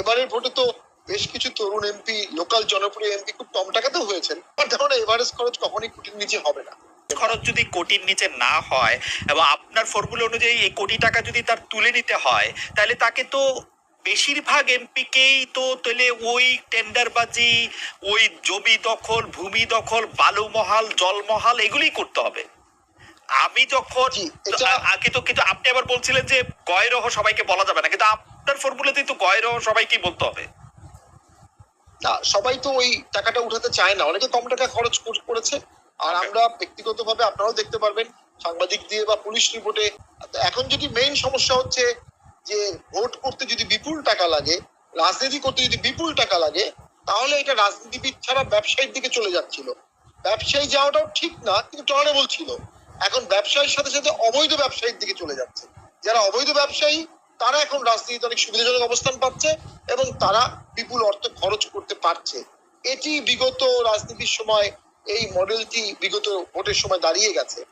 এবারের ভোটে তো বেশ কিছু তরুণ এমপি লোকাল জনপ্রিয় এমপি খুব কম টাকাতেও হয়েছেন। আমার ধারণা এভারেজ খরচ কখনই কোটির নিচে হবে না। খরচ যদি কোটির নিচে না হয় এবং আপনার ফর্মুলা অনুযায়ী এই কোটি টাকা যদি তার তুলে নিতে হয়, তাহলে তাকে তো বেশিরভাগ এমপিকেই তো তাহলে ওই টেন্ডারবাজি, ওই জমি দখল, ভূমি দখল, বালুমহাল, জলমহাল, এগুলোই করতে হবে। আমি যখন তো কিন্তু আপনি আবার বলছিলেন যে গয়রহ সবাইকে বলা যাবে না কিন্তু আপনার ফর্মুলাতেই তো গয়রহ সবাইকেই বলতে হবে। না সবাই তো ওই টাকাটা উঠাতে চায় না অনেকে কম টাকা খরচ করেছে। আর. আমরা ব্যক্তিগতভাবে আপনারাও দেখতে পারবেন সাংবাদিক দিয়ে বা পুলিশ রিপোর্টে এখন যদি মেইন সমস্যা হচ্ছে যে ভোট করতে যদি বিপুল টাকা লাগে রাজনীতি করতে যদি বিপুল টাকা লাগে তাহলে এটা রাজনীতিবিদ ছাড়া ব্যবসায়ীর দিকে চলে যাচ্ছিল। ব্যবসায়ী যাওয়াটাও ঠিক না কিন্তু টলারেবল ছিল। এখন ব্যবসায়ীর সাথে সাথে অবৈধ ব্যবসায়ীর দিকে চলে যাচ্ছে। যারা অবৈধ ব্যবসায়ী, তারা এখন রাজনীতিতে অনেক সুবিধাজনক অবস্থান পাচ্ছে এবং তারা বিপুল অর্থ খরচ করতে পারছে। এটি বিগত রাজনীতির সময়, এই মডেলটি বিগত ভোটের সময় দাঁড়িয়ে গেছে।